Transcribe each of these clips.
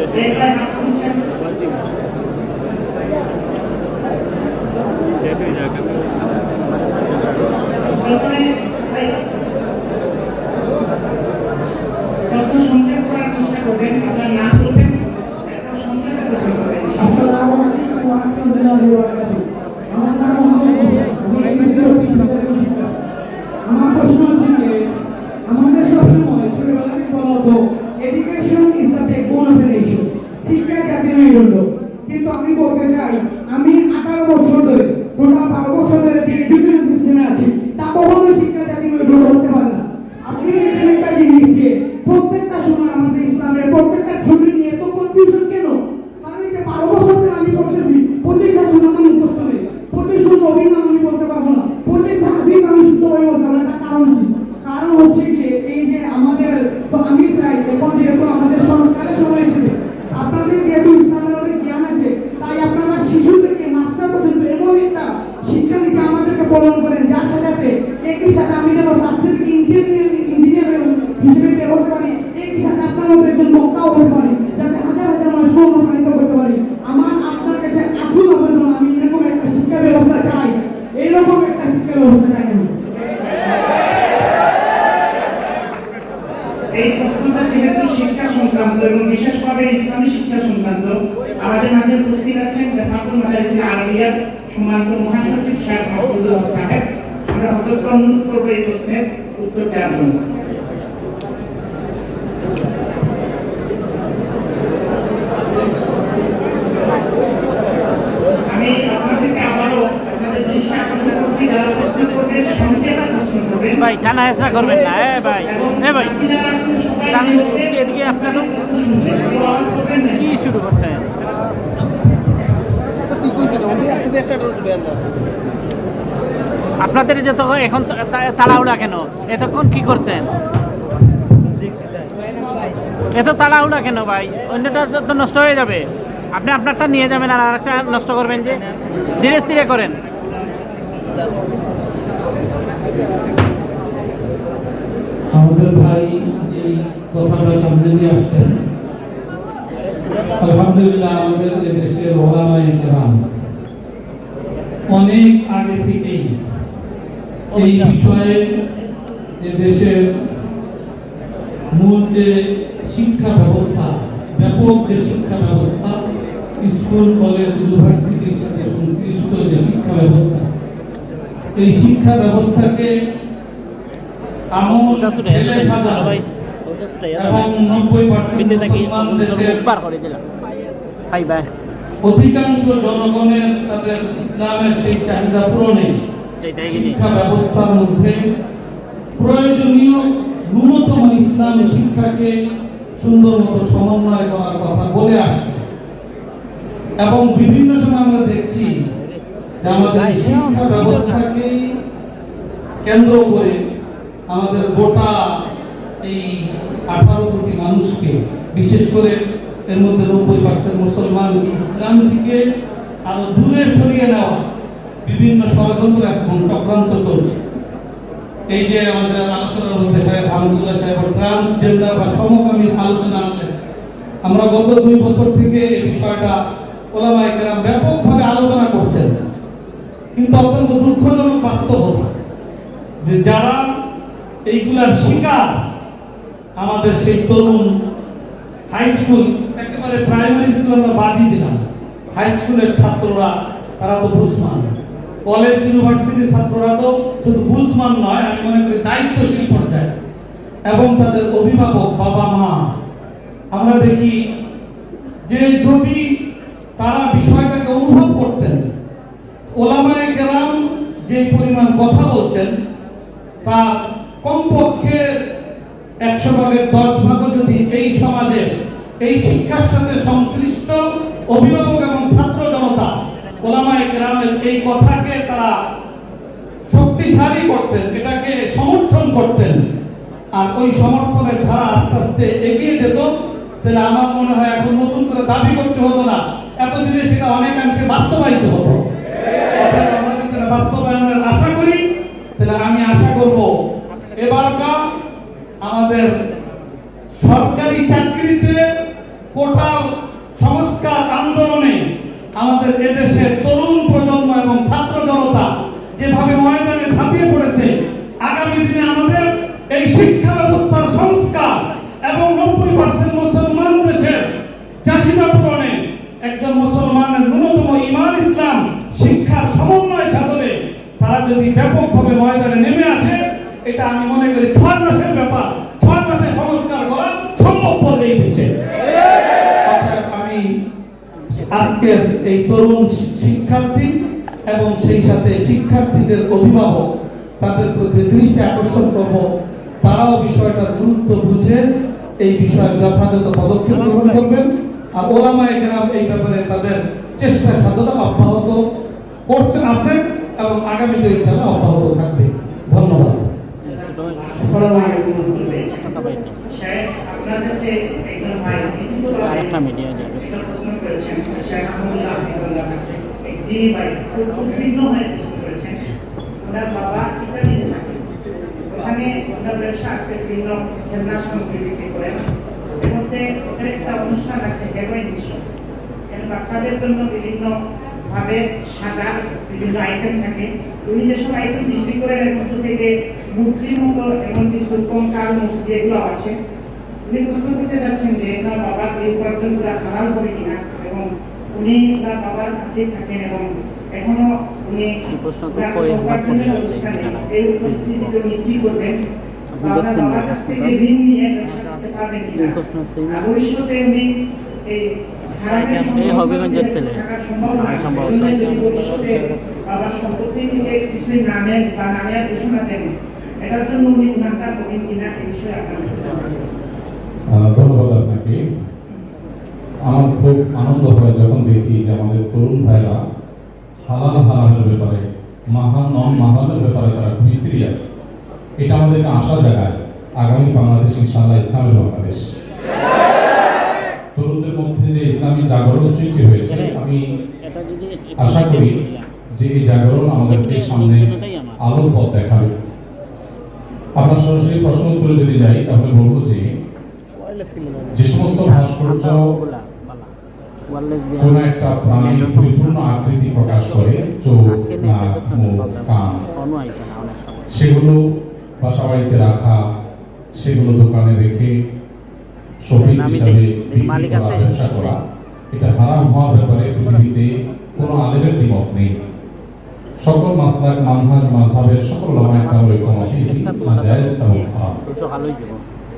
করতে বলছিলাম এই ভাই হাত তুলছেন প্রথমে ভাই, প্রশ্ন সংক্ষেপ করার চেষ্টা করবেন আপনার নাম বলবেন এরপর সংক্ষেপে প্রশ্ন করবেন আসসালামু আলাইকুম ওয়া রাহমাতুল্লাহি ওয়া বারাকাতুহু আমার নাম মোহাম্মদ হোসেন আমি এমএসসি অফিস বিভাগের শিক্ষক আমার প্রশ্ন হচ্ছে যে আমাদের সবসময় ছোটবেলা থেকে বলা হতো education is the backbone of a nation শিক্ষা জাতির মেরুদণ্ড কিন্তু আমি বলতে চাই আমি আঠারো বছর ধরে টোটাল বারো বছর ধরে যে এডুকেশন সিস্টেমে আছি তা কখনো শিক্ষা জাতির মেরুদণ্ড হতে পারে না আপনি এখানে একটা জিনিস যে প্রত্যেকটা সময় আমাদের ইসলামের প্রত্যেকটা ছবি নিয়ে এত কনফিউশন কেন কারণ এই যে বারো বছর ধরে আমি পড়তেছি পঁচিশটা সুনাম আমি মুখস্থ নেই পঁচিশটা নবীর নাম আমি বলতে পারব না পঁচিশটা হাদিস আমি শুদ্ধভাবে বলতে পারব না একটা কারণ কি কারণ হচ্ছে কি এই যে আমাদের তো আমি চাই এখন যেহেতু আমাদের সংস্কারের সময় এসেছে আপনাদের যেহেতু ইসলামের অনেক জ্ঞান আছে তাই আপনারা শিশু থেকে মাস্টার পর্যন্ত এমন একটা শিক্ষা নীতি আমাদেরকে পালন করেন যার সাথে একই সাথে আমি যেন স্বাস্থ্য থেকে ইঞ্জিনিয়ার ইঞ্জিনিয়ার হিসেবে বের হতে পারি একই সাথে আপনার মতো একজন বক্তাও হতে পারি যাতে হাজার হাজার মানুষকে অনুপ্রাণিত করতে পারি আমার আপনার কাছে আকুল আবেদন আমি এরকম একটা শিক্ষা ব্যবস্থা চাই এইরকম একটা শিক্ষা ব্যবস্থা চাই আমি এই প্রশ্নটা যেহেতু শিক্ষা সংক্রান্ত এবং বিশেষভাবে ইসলামী শিক্ষা সংক্রান্ত আমাদের মাঝে উপস্থিত আছেন বেফাকুল মাদারিসিল আরবিয়ার সম্মানিত মহাসচিব মাহমুদুল হক সাহেব। আমরা হতক্রম করব এই প্রশ্নের উত্তর দেওয়ার জন্য আমি আপনাদেরকে আবারও আপনাদের দৃষ্টি আকর্ষণ করছি যারা প্রশ্ন করবে সংক্ষেপে প্রশ্ন করবেন ভাই টানা হেসরা করবেন না। এ ভাই হ্যাঁ ভাই এদিকে এদিকে আপনার তো। কি শুরু করছেন? আপনাদের যে তো এখন তাড়াহুড়া কেন? এতক্ষণ কি করছেন? এত তাড়াহুড়া কেন ভাই? অন্যটা তো- তো নষ্ট হয়ে যাবে। আপনি আপনারটা নিয়ে যাবেন আর আরেকটা নষ্ট করবেন যে। ধীরে স্থিরে করেন। আমাদের ভাই এই কথাটা সামনে নিয়ে আসছেন। আলহামদুলিল্লাহ আমাদের দেশের ওলামাই কেরাম অনেক আগে থেকেই এই বিষয়ে এ দেশের মূল যে শিক্ষা ব্যবস্থা, ব্যাপক যে শিক্ষা ব্যবস্থা, স্কুল, কলেজ, ইউনিভার্সিটির সাথে সংশ্লিষ্ট যে শিক্ষা ব্যবস্থা, এই শিক্ষা ব্যবস্থাকে আমূল ঢেলে সাজানো ভাই ওটা ছুটে এবং নব্বই পার্সেন্ট বিদ্যে থাকি মুসলমান দেশের বার করে দিলাম। ভাই ভাই অধিকাংশ জনগণের তাদের ইসলামের সেই চাহিদা পূরণে শিক্ষা ব্যবস্থার মধ্যে প্রয়োজনীয় ন্যূনতম ইসলাম শিক্ষাকে সুন্দর মতো সমন্বয় করার কথা বলে আসছে। এবং বিভিন্ন সময় আমরা দেখছি যে আমাদের শিক্ষা ব্যবস্থাকেই কেন্দ্র করে আমাদের গোটা এই আঠারো কোটি মানুষকে, বিশেষ করে এর মধ্যে নব্বই পার্সেন্ট মুসলমান ইসলাম থেকে আরও দূরে সরিয়ে নেওয়া বিভিন্ন ষড়যন্ত্র এখন চক্রান্ত চলছে। এই যে আমাদের আলোচনার মধ্যে সাহেব আহমদুল্লাহ সাহেব ট্রান্সজেন্ডার বা সমকামী আলোচনা আনলেন। আমরা গত দুই বছর থেকে এই বিষয়টা ওলামাই কেরাম ব্যাপকভাবে আলোচনা করছেন। কিন্তু অত্যন্ত দুঃখজনক বাস্তবতা যে যারা এইগুলার শিকার আমাদের সেই তরুণ হাই স্কুল একেবারে প্রাইমারি স্কুল আমরা বাদই দিলাম। হাই স্কুলের ছাত্ররা, তারা তো বুঝমান। কলেজ ইউনিভার্সিটির ছাত্ররা তো শুধু বুঝমান নয়, আমি মনে করি দায়িত্বশীল পর্যায়ে। এবং তাদের অভিভাবক বাবা মা। আমরা দেখি যে যদি তারা বিষয়টাকে অনুভব করতেন, ওলামায়ে কেরাম যে পরিমাণ কথা বলছেন, তা কমপক্ষে একশো ভাগের দশ ভাগও যদি এই সমাজে, এই শিক্ষার সাথে সংশ্লিষ্ট অভিভাবক এবং ছাত্র জনতা, ওলামায়ে কেরামের এই কথাকে তারা শক্তিশালী করতেন, এটাকে সমর্থন করতেন। আর ওই সমর্থনের ধারা আস্তে আস্তে এগিয়ে যেত, তাহলে আমার মনে হয় এখন নতুন করে দাবি করতে হতো না। এতদিনে সেটা অনেকাংশে বাস্তবায়িত হতো। বাস্তবায়নের আশা করি, তাহলে আমি আশা করব এবারকার আমাদের সরকারি চাকরিতে কোটা সংস্কার আন্দোলনে আমাদের এদেশের তরুণ প্রজন্ম এবং ছাত্র জনতা যেভাবে ময়দানে ঝাঁপিয়ে পড়েছে, আগামী দিনে আমাদের এই শিক্ষা ব্যবস্থার সংস্কার এবং নব্বই পার্সেন্ট মুসলমান দেশের চাহিদা পূরণে একজন মুসলমানের ন্যূনতম ইমান ইসলাম শিক্ষার সমন্বয় সাধনে তারা যদি ব্যাপকভাবে ময়দানে নেমে আসে এটা আমি মনে করি ছয় মাসের ব্যাপার। ছয় মাসে সংস্কার করা সম্ভব পড়বে এই আমি আজকের এই তরুণ শিক্ষার্থী এবং সেই সাথে শিক্ষার্থীদের অভিভাবক, তাদের প্রতি দৃষ্টি আকর্ষণ করব। তারাও বিষয়টা গুরুত্ব বুঝে এই বিষয়ে যথাযথ পদক্ষেপ গ্রহণ করবেন। আর ওলামা এখানে এই ব্যাপারে তাদের চেষ্টা সাধনা অব্যাহত করছে আছে এবং আগামীতে ইনশাআল্লাহ অব্যাহত থাকবে। ধন্যবাদ। আরেকটা মিডিয়া ওখানে ওনার ব্যবসা আছে বিভিন্ন খেলনা সামগ্রী বিক্রি করেন এর মধ্যে ওদের একটা অনুষ্ঠান আছে হেরোইন বাচ্চাদের জন্য বিভিন্ন ভাবে সাজার বিভিন্ন আইটেম থাকে উনি যেসব আইটেম বিক্রি করেন এর মধ্য থেকে মূর্তির মতো এমন কিছু কঙ্কাল মূর্তি এগুলো আছে। উনি প্রশ্ন করতে যাচ্ছেন যে তার বাবার এই উপার্জনগুলো হালাল হবে কিনা এবং উনি তার বাবার কাছেই থাকেন এবং এখনও উনি উপার্জনের অনুষ্ঠানে এই পরিস্থিতিতে উনি কি করবেন? ভবিষ্যতে উনি এই এই হবিগঞ্জের ছেলে। থাকার সম্ভাবনা আমার আছে। সম্ভব এই জন্য আছে। যদি ভবিষ্যতে বাবার সম্পত্তি থেকে কিছুই না নেন বা না নেওয়ার ঘোষণা দেন এটার জন্য উনি গুণাটা করবেন কিনা এই বিষয়ে আপনার কাছে জানতে চাচ্ছি। আহ, ধন্যবাদ আপনাকে আমার খুব আনন্দ হয় যখন দেখি যে আমাদের তরুণ ভাইরা হালাল হারামের ব্যাপারে মাহান নন মাহানের ব্যাপারে তারা খুবই সিরিয়াস এটা আমাদেরকে আশা জাগায় আগামী বাংলাদেশ ইনশাআল্লাহ ইসলামের বাংলাদেশ তরুণদের মধ্যে যে ইসলামী জাগরণ সৃষ্টি হয়েছে আমি আশা করি যে এই জাগরণ আমাদেরকে সামনে আলোর পথ দেখাবে আমরা সরাসরি প্রশ্ন উত্তরে যদি যাই তাহলে বলব যে যে সমস্ত ভাস্কর্য কোন একটা প্রাণীর পরিপূর্ণ আকৃতি প্রকাশ করে চোখ নাক মুখ কান। সেগুলো বাসা বাড়িতে রাখা সেগুলো দোকানে রেখে শোপিস হিসাবে ব্যবসা করা এটা হারাম হওয়ার ব্যাপারে পৃথিবীতে কোনো আলেমের দ্বিমত নেই। সকল মাসলাক, মানহাজ, মাযহাবের সকল ওলামায়ে কেরামের ঐকমতে এটি একটা তো নাজায়েজ এবং হারাম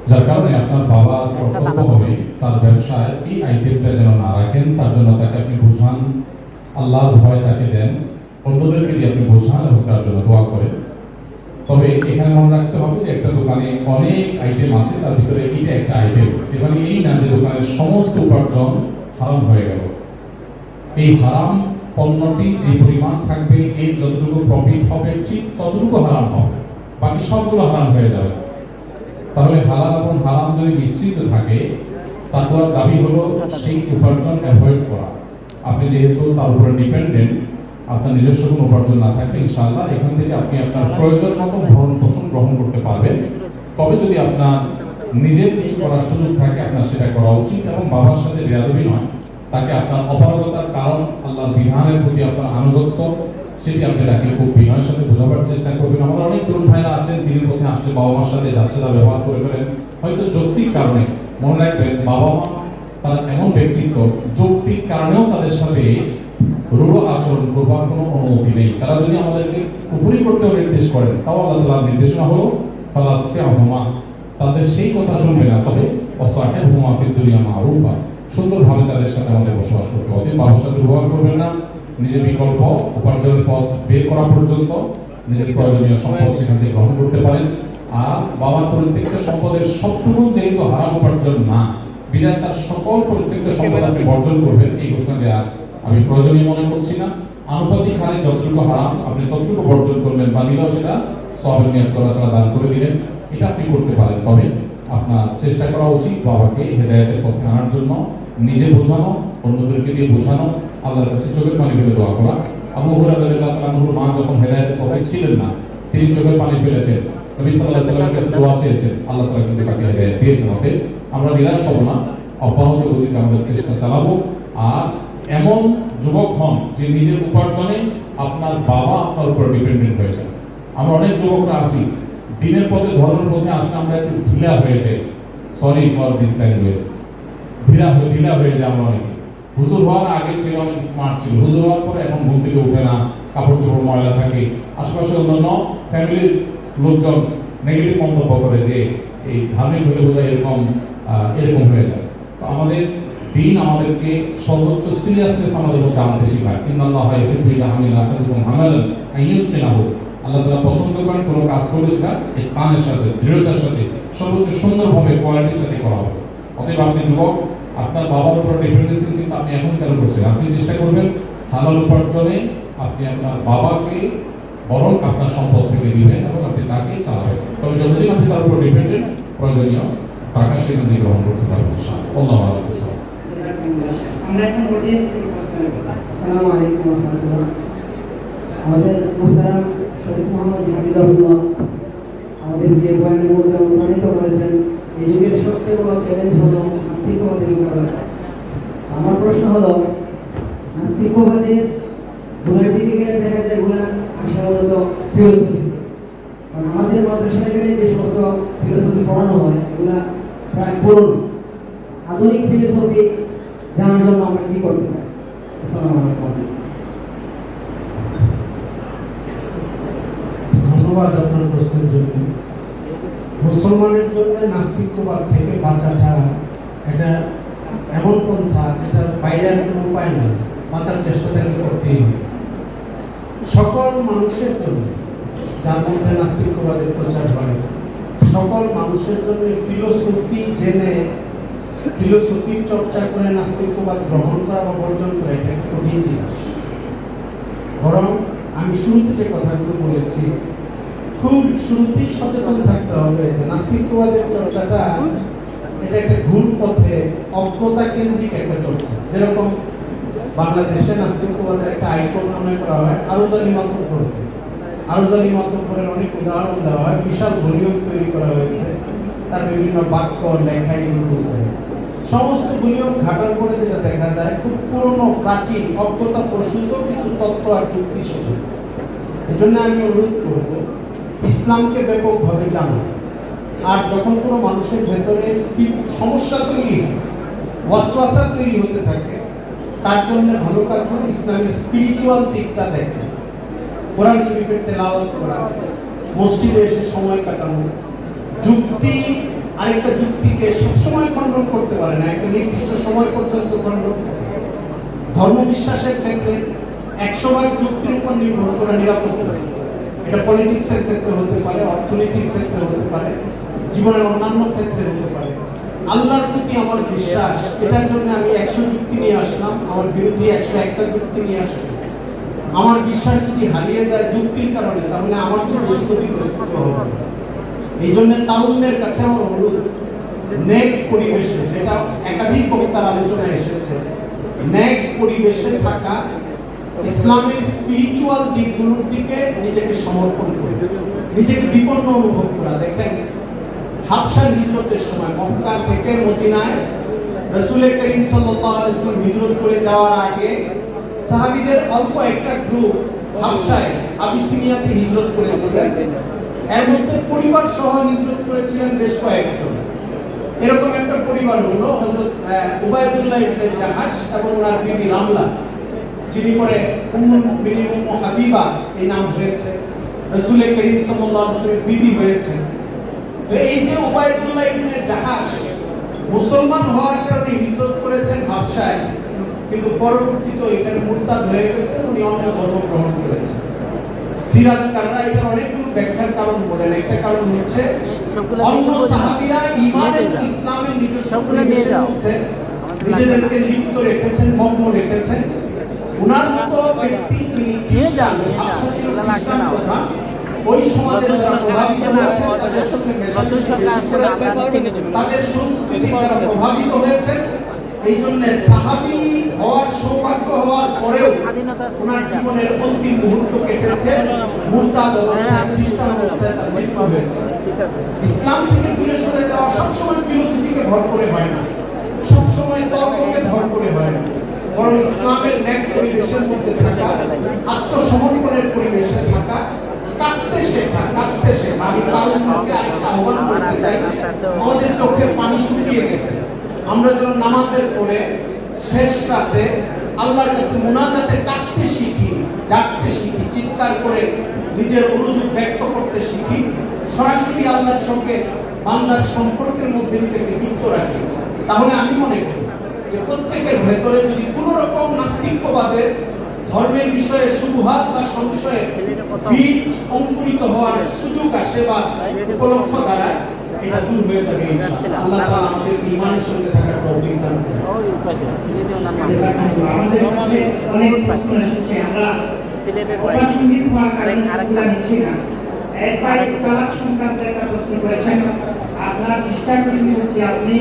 যার কারণে আপনার বাবার কর্তব্য হবে তার ব্যবসায় এই আইটেমটা যেন না রাখেন, তার জন্য তাকে আপনি বোঝান। আল্লাহর ভয় তাকে দেন। অন্যদেরকে দিয়ে আপনি বোঝান এবং তার জন্য দোয়া করেন। তবে এখানে মনে রাখতে হবে যে একটা দোকানে অনেক আইটেম আছে, তার ভিতরে এইটা একটা আইটেম মানে এই না যে দোকানের সমস্ত উপার্জন হারাম হয়ে গেল। এই হারাম পণ্যটি যে পরিমাণ থাকবে এই যতটুকু প্রফিট হবে, ঠিক ততটুকু হারাম হবে। বাকি সবগুলো হারাম হয়ে যাবে। তাহলে হালাল এবং হারাম যদি মিশ্রিত থাকে, তারপর দাবি হলো সেই উপার্জন অ্যাভয়েড করা। আপনি যেহেতু তার উপরে ডিপেন্ডেন্ট আপনার নিজস্ব কোনো উপার্জন না থাকলে ইনশাআল্লাহ এখান থেকে আপনি আপনার প্রয়োজন মতো ভরণ পোষণ গ্রহণ করতে পারবেন। তবে যদি আপনার নিজের কিছু করার সুযোগ থাকে, আপনার সেটা করা উচিত এবং বাবার সাথে বেয়াদবি নয়। তাকে আপনার অপারগতার কারণ, আল্লাহর বিধানের প্রতি আপনার আনুগত্য, সেটি আপনি তাকে খুব বিনয়ের সাথে বোঝাবার চেষ্টা করবেন। আমার অনেক তরুণ ভাইরা আছেন দিনের পথে আসলে বাবা মার সাথে যাচ্ছে তা ব্যবহার করে ফেলেন। হয়তো যৌক্তিক কারণে, মনে রাখবেন বাবা মা তারা এমন ব্যক্তিত্ব, যৌক্তিক কারণেও তাদের সাথে রূঢ় আচরণ করবার কোনো অনুমতি নেই। তারা যদি আমাদেরকে কুফুরি করতেও নির্দেশ করেন, তাও আল্লাহ তাআলার নির্দেশনা হলো ফালাতে আহমা তাদের সেই কথা শুনবে না, তবে অসাহে হুমা ফিদ্দুনিয়া মারুফা। সুন্দরভাবে তাদের সাথে আমাদের বসবাস করতে হবে। বাবার সাথে করবেন না। নিজের বিকল্প, উপার্জনের পথ বের করা পর্যন্ত নিজের প্রয়োজনীয় সম্পদ সেখান থেকে গ্রহণ করতে পারেন। আর বাবার প্রত্যেকটা সম্পদের সবটুকু যেহেতু হারাম উপার্জন না বিধায় তার সকল প্রত্যেকটা সম্পদ আপনি বর্জন করবেন, এই ঘোষণা দেওয়া আমি প্রয়োজনীয় মনে করছি না। আনুপাতিক হারে যতটুকু হারাম, আপনি ততটুকু বর্জন করবেন বা নিলেও সেটা সবের নিয়ত করা ছাড়া দান করে দিলেন। এটা আপনি করতে পারেন। তবে আপনার চেষ্টা করা উচিত বাবাকে হেদায়তের পথে আনার জন্য। নিজে বোঝানো, অন্যদেরকে দিয়ে বোঝানো, আল্লাহর কাছে চোখের পানি ফেলে দোয়া করা। আবু হুরায়রা রাদিয়াল্লাহু মা যখন হেদায়েতের পথে ছিলেন না, তিনি চোখের পানি ফেলেছেন। নবী সাল্লাল্লাহু আলাইহি ওয়াসাল্লামের কাছে দোয়া চেয়েছেন, আল্লাহ তাআলা কিন্তু তাকে হেদায়েত দিয়েছেন, অতএব আমরা নিরাশ হব না, অব্যাহত গতিতে আমাদের চেষ্টা চালাবো। আর এমন যুবক হন যে নিজের উপার্জনে আপনার বাবা আপনার উপর ডিপেন্ডেন্ট হয়ে যায়। আমরা অনেক যুবকরা আছি, দিনের পথে, ধর্মের পথে আসলে আমরা একটু ঢিলা হয়ে যাই। সরি ফর দিস ল্যাঙ্গুয়েজ ঢিলা হয়ে ঢিলা হয়ে যায় আমরা অনেকে। হুজুর হওয়ার আগে ছিল অনেক স্মার্ট ছিল। হুজুর হওয়ার পরে এখন ঘুম থেকে উঠে না, কাপড় চোপড় ময়লা থাকে। আশেপাশে অন্যান্য ফ্যামিলির লোকজন নেগেটিভ মন্তব্য করে যে, এই ধার্মিক হলে বোধহয় এরকম এরকম হয়ে যায়। তো আমাদের দিন আমাদেরকে সর্বোচ্চ সিরিয়াসনেস আমাদের মধ্যে আনতে শেখায় ইন্নাল্লাহ ইউহিব্বু ইযা আমিলা আহাদুকুম আমালান আইয়ুতমিনাহু আল্লাহ তাআলা পছন্দ করেন কোনো কাজ করলে সেটা এই প্রাণের সাথে, দৃঢ়তার সাথে, সর্বোচ্চ সুন্দরভাবে কোয়ালিটির সাথে করা হবে। অতএব আপনি যুবক আপনার বাবার উপর ডিপেন্ডেন্সি চিন্তা আপনি এখন কেন করছেন? আপনি চেষ্টা করবেন হালাল উপার্জনে আপনি আপনার বাবাকে বরং আপনার সম্পদ থেকে দিবেন এবং আপনি তাকে চালাবেন। তবে যতদিন আপনি তার উপর ডিপেন্ডেন্ট প্রয়োজনীয় টাকা সেখান থেকে গ্রহণ করতে পারবেন আল্লাহ আসসালামু আলাইকুম রহমতুল্লাহ। আমাদের মোহতারাম শরীফ মোহাম্মদ আমাদেরকে বয়ানের মধ্যে অনুপ্রাণিত করেছেন। এই যুগের সবচেয়ে বড় চ্যালেঞ্জ হলো নাস্তিকবাদের মোকাবেলা আমার প্রশ্ন হলো, নাস্তিকবাদের গুণের দিকে গেলে দেখা যায় গুণার সাধারণত ফিলোসফি কারণ আমাদের মাদ্রাসায় গেলে যে সমস্ত ফিলোসফি পড়ানো হয়, এগুলা প্রায় পুরনো। আধুনিক ফিলোসফি জানার জন্য আমরা কি করতে পারি? আসসালামু আলাইকুম। ধন্যবাদ আপনার প্রশ্নের জন্য। মুসলমানের জন্য নাস্তিকবাদ থেকে বাঁচাটা এটা এমন পন্থা যেটার বাইরে আর কোনো উপায় নেই। বাঁচার চেষ্টা তাকে করতেই হবে। সকল মানুষের জন্য যার মধ্যে নাস্তিকবাদের প্রচার করে সকল মানুষের জন্য ফিলোসফি জেনে, ফিলোসফির চর্চা করে নাস্তিকবাদ গ্রহণ করা বা বর্জন করা, এটা কঠিন জিনিস। বরং আমি শুরুতে যে কথাগুলো বলেছি, খুব শুরুতেই সচেতন থাকতে হবে যে নাস্তিকবাদের চর্চাটা এটা একটা ঘুর পথে অজ্ঞতা কেন্দ্রিক একটা চর্চা। যেরকম বাংলাদেশে নাস্তিকবাদের একটা আইকন মনে করা হয় আরও জানি মাতব্বরকে আরও জানি মাতব্বরের অনেক উদাহরণ দেওয়া হয়, বিশাল ভলিউম তৈরি করা হয়েছে, তার বিভিন্ন বাক্য, লেখা এগুলো করে। সমস্ত ভলিউম ঘাটার পরে যেটা দেখা যায়, খুব পুরনো, প্রাচীন, অজ্ঞতা প্রসূত কিছু তত্ত্ব আর যুক্তি সেটা এই জন্য আমি অনুরোধ করব, ইসলামকে ব্যাপকভাবে জানো আর যখন কোনো মানুষের ভেতরে সমস্যা তৈরি ওয়াসওয়াসা তৈরি হতে থাকে, তার জন্য ভালো কাজ হলো ইসলামের স্পিরিচুয়াল দিকটা দেখে কোরআন শরীফের তেলাওয়াত করা, মসজিদে এসে সময় কাটানো, যুক্তি, আরেকটা যুক্তিকে সবসময় খণ্ডন করতে পারে না, একটা নির্দিষ্ট সময় পর্যন্ত খণ্ডন ধর্ম বিশ্বাসের ক্ষেত্রে একশো ভাগ যুক্তির উপর নির্ভর করা নিরাপদ। এটা পলিটিক্সের ক্ষেত্রে হতে পারে, অর্থনীতির ক্ষেত্রে হতে পারে জীবনের অন্যান্য ক্ষেত্রে হতে পারে। আল্লাহর প্রতি আমার বিশ্বাস, এটার জন্য আমি একশো যুক্তি নিয়ে আসলাম, আমার বিরোধী একশো একটা যুক্তি নিয়ে আসলাম। আমার বিশ্বাস যদি হারিয়ে যায় যুক্তির কারণে তাহলে আমার চেয়ে বেশি ক্ষতিগ্রস্ত হবে। এই জন্য তারুণ্যের কাছে আমার অনুরোধ, নেক পরিবেশে, যেটা একাধিক বক্তার আলোচনায় এসেছে, নেক পরিবেশে থাকা ইসলামের স্পিরিচুয়াল দিকগুলোর দিকে নিজেকে সমর্পণ করে নিজেকে বিপন্ন অনুভব করা। দেখেন হাবশার হিজরতের সময়, মক্কা থেকে মদিনায় রসুল করিম ওয়াসাল্লাম হিজরত করে যাওয়ার আগে সাহাবীদের অল্প একটা গ্রুপ হাবশায় আবিসিনিয়াতে হিজরত করেছিলেন। এর মধ্যে পরিবার সহ হিজরত করেছিলেন বেশ কয়েকজন। এরকম একটা পরিবার হলো হযরত উবাইদুল্লাহ ইবনে জাহাশ এবং ওনার বিবি রামলা, যিনি পরে উম্মুল মুমিনিন উম্মু হাবিবা এই নাম হয়েছে। রাসূল করিম সাল্লাল্লাহু আলাইহি ওয়াসাল্লামের বিবি হয়েছে এই যে উবাইদুল্লাহ ইবনে জাহাশ মুসলমান হওয়ার কারণে হিজরত করেছেন হাবশায় কিন্তু পরবর্তীতে এখানে মুরতাদ হয়ে গেছে উনি অন্য ধর্ম গ্রহণ করেছেন। সিরাজকাররা এটার অনেকগুলো ব্যাখ্যার কারণ বলেন একটা কারণ হচ্ছে অন্য সাহাবীরা ঈমান এবং ইসলামের নিজস্ব পরিবেশের মধ্যে নিজেদেরকে লিপ্ত রেখেছেন মগ্ন রেখেছেন। উনার মতো ব্যক্তি তিনি খ্রিস্টান নিয়ে ছিল খ্রিস্টান। ওই সমাজের যারা প্রভাবিত ওদের তাদের সঙ্গে নতুন সরকার আসছে না, করেছেন, আপনারা ঠিক আছে। তাদের সংস্কৃতি দ্বারা প্রভাবিত হয়েছে। এই জন্য সাহাবি হওয়ার সৌভাগ্য হওয়ার পরেও ওনার জীবনের অন্তিম মুহূর্ত কেটেছে। মুরতাদ হ্যাঁ, অবস্থায় খ্রিস্টান অবস্থায় তার মৃত্যু হয়েছে। ইসলাম থেকে দূরে সরে যাওয়া সবসময় ফিলোসফিকে ভর করে হয় না। সবসময় তর্ককে ভর করে হয় না। বরং ইসলামের ন্যাক পরিবেশের মধ্যে থাকা আত্মসমর্পণের পরিবেশে থাকা কাঁদতে শেখা কাঁদতে শেখা। আমি তার উন্নতকে আরেকটা আহ্বান করতে চাই আমাদের চোখের পানি শুকিয়ে গেছে। আমরা যেন নামাজের পরে শেষ রাতে আল্লাহর কাছে মুনাজাতে কাঁদতে শিখি, ডাকতে শিখি, চিৎকার করে নিজের অনুযোগ ব্যক্ত করতে শিখি, সরাসরি আল্লাহর সঙ্গে বান্দার সম্পর্কের মধ্যে নিজেকে যুক্ত রাখি। তাহলে আমি মনে করি যে প্রত্যেকের ভেতরে যদি কোন রকম নাস্তিকবাদের ধর্মের বিষয়ে সুবহাত বা সংশয়ে বীজ অঙ্কুরিত হওয়ার সুযোগ আসে বা উপলক্ষ দ্বারা এটা দূর হয়ে যাবে। আল্লাহ তাআলা আমাদের ইমানের সঙ্গে থাকার তৌফিক দান করুন। ওই পাশে সিলেটে ওনার নাম আমাদের কাছে অনেক প্রশ্ন এসেছে আমরা সিলেটের বাড়ি হওয়ার কারণে আরেকটা নিচ্ছি না। এক তালাক সংক্রান্ত একটা প্রশ্ন করেছেন। আপনার দৃষ্টার প্রশ্ন হচ্ছে আপনি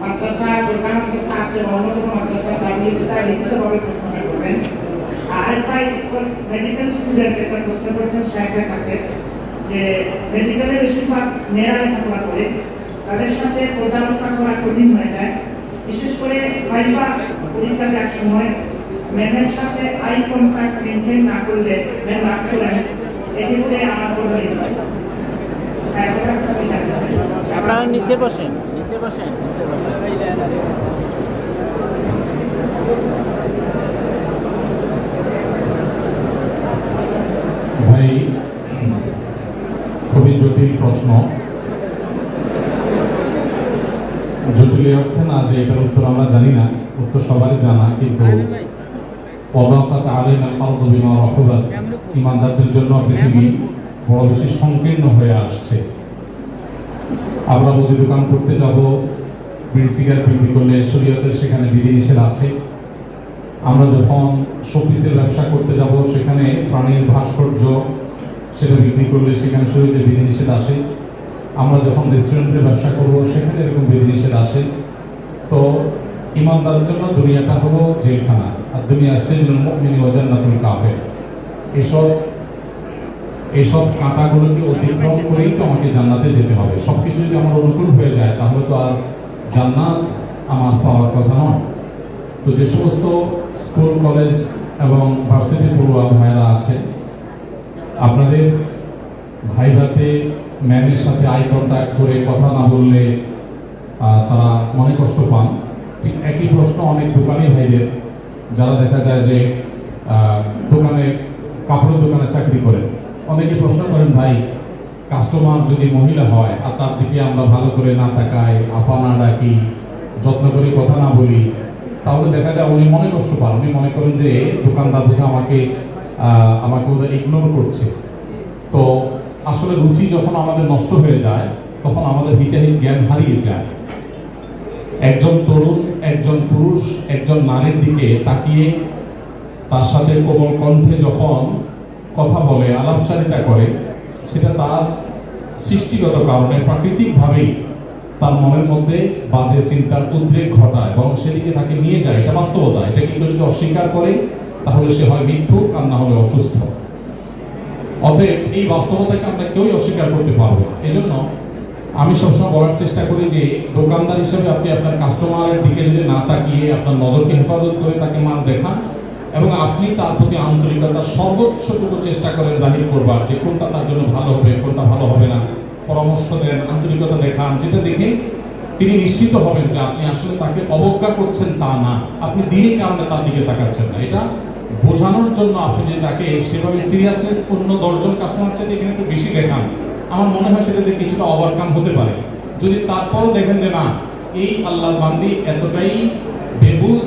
মাদ্রাসা দোকান মাদ্রাসা আছে বা মাদ্রাসা দাঁড়িয়ে তার লিখিতভাবে প্রশ্নটা করবেন। আর মেডিকেল স্টুডেন্ট একটা প্রশ্ন করেছেন সাহেবের কাছে। যে মেডিকেলের বেশিরভাগ মেয়েরা লেখাপড়া করে, তাদের সাথে প্রতারণা করা কঠিন হয়ে যায়। বিশেষ করে ভাইবা পরীক্ষা দেওয়ার সময় ম্যামের সাথে আই কন্ট্যাক্ট মেনটেন না করলে ম্যাম রাগ করেন এক্ষেত্রে আমার হয়। আপনারা নিচে বসেন নিচে বসেন নিচে বসেন ভাই খুবই জটিল প্রশ্ন। জটিল অর্থে না যে এটার উত্তর আমরা জানি না, উত্তর সবারই জানা, কিন্তু ইমানদারদের জন্য পৃথিবী বড় বেশি সংকীর্ণ হয়ে আসছে। আমরা মুদি দোকান করতে যাব, বিড়ি সিগারেট বিক্রি করলে শরীয়তের সেখানে বিধিনিষেধ আছে। আমরা যখন শোপিসের ব্যবসা করতে যাব, সেখানে প্রাণীর ভাস্কর্য সেটা বিক্রি করলে সেখানে শরীরের বিধিনিষেধ আসে। আমরা যখন রেস্টুরেন্টের ব্যবসা করব, সেখানে এরকম বিধিনিষেধ আসে। তো ইমানদারের জন্য দুনিয়াটা হলো জেলখানা। আর দুনিয়া মুমিনি ওয়া জান্নাতুল কাফের। এসব এইসব কাঁটাগুলোকে অতিক্রম করেই তো আমাকে জান্নাতে যেতে হবে। সব কিছু যদি আমার অনুকূল হয়ে যায়, তাহলে তো আর জান্নাত আমার পাওয়ার কথা নয়। তো যে সমস্ত স্কুল, কলেজ এবং ভার্সিটি পড়ুয়া ভাইয়েরা আছে আপনাদের ভাইভাতে ম্যামের সাথে আই কন্ট্যাক্ট করে কথা না বললে তারা মনে কষ্ট পান। ঠিক একই প্রশ্ন অনেক দোকানি ভাইদের, যারা দেখা যায় যে দোকানে, কাপড়ের দোকানে চাকরি করেন। অনেকে প্রশ্ন করেন, ভাই, কাস্টমার যদি মহিলা হয়, আর তার দিকে আমরা ভালো করে না তাকাই, আপা না ডাকি, যত্ন করে কথা না বলি, তাহলে দেখা যায় উনি মনে কষ্ট পান। উনি মনে করেন যে দোকানদার বোধহয় আমাকে আমাকে বোধহয় ইগনোর করছে। তো আসলে রুচি যখন আমাদের নষ্ট হয়ে যায়, তখন আমাদের হিতাহিত জ্ঞান হারিয়ে যায়। একজন তরুণ, একজন পুরুষ, একজন নারীর দিকে তাকিয়ে তার সাথে কোমল কণ্ঠে যখন কথা বলে, আলাপচারিতা করে, সেটা তার সৃষ্টিগত কারণে প্রাকৃতিকভাবেই তার মনের মধ্যে বাজে চিন্তার উদ্রেক ঘটায় এবং সেদিকে তাকে নিয়ে যায়। এটা বাস্তবতা, এটা কিন্তু যদি অস্বীকার করে তাহলে সে হয় মিথ্যুক আর না হলে অসুস্থ। অতএব এই বাস্তবতাকে আমরা কেউই অস্বীকার করতে পারব এই জন্য আমি সবসময় বলার চেষ্টা করি যে, দোকানদার হিসেবে আপনি আপনার কাস্টমারের দিকে যদি না তাকিয়ে আপনার নজরকে হেফাজত করে তাকে মাল দেখান, এবং আপনি তার প্রতি আন্তরিকতা সর্বোচ্চটুকু চেষ্টা করেন জাহির করবার, যে কোনটা তার জন্য ভালো হবে, কোনটা ভালো হবে না। পরামর্শ দেন, আন্তরিকতা দেখান, যেটা দেখে তিনি নিশ্চিত হবেন যে আপনি আসলে তাকে অবজ্ঞা করছেন তা না। আপনি দিনই কারণে তার দিকে তাকাচ্ছেন না। এটা বোঝানোর জন্য আপনি যে তাকে সেভাবে সিরিয়াসনেস অন্য দশজন কাস্টমার চাইতে এখানে একটু বেশি দেখান। আমার মনে হয় সেটাতে কিছুটা ওভারকাম হতে পারে। যদি তারপরও দেখেন যে না এই আল্লাহ বান্দি এতটাই বেবুজ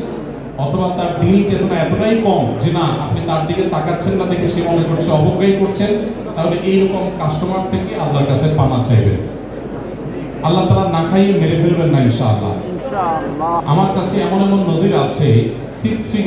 অথবা তার দিনই চেতনা এতটাই কম যে না আপনি তার দিকে তাকাচ্ছেন না দেখে সে মনে করছে অবজ্ঞাই করছেন তাহলে এইরকম কাস্টমার থেকে আল্লাহর কাছে পানা চাইবেন। আল্লাহ তারা না খাইয়ে মেরে ফেলবেন না ইনশাআল্লাহ। ইনশাআল্লাহ। আমার কাছে এমন এমন নজির আছে সিক্স ফিগার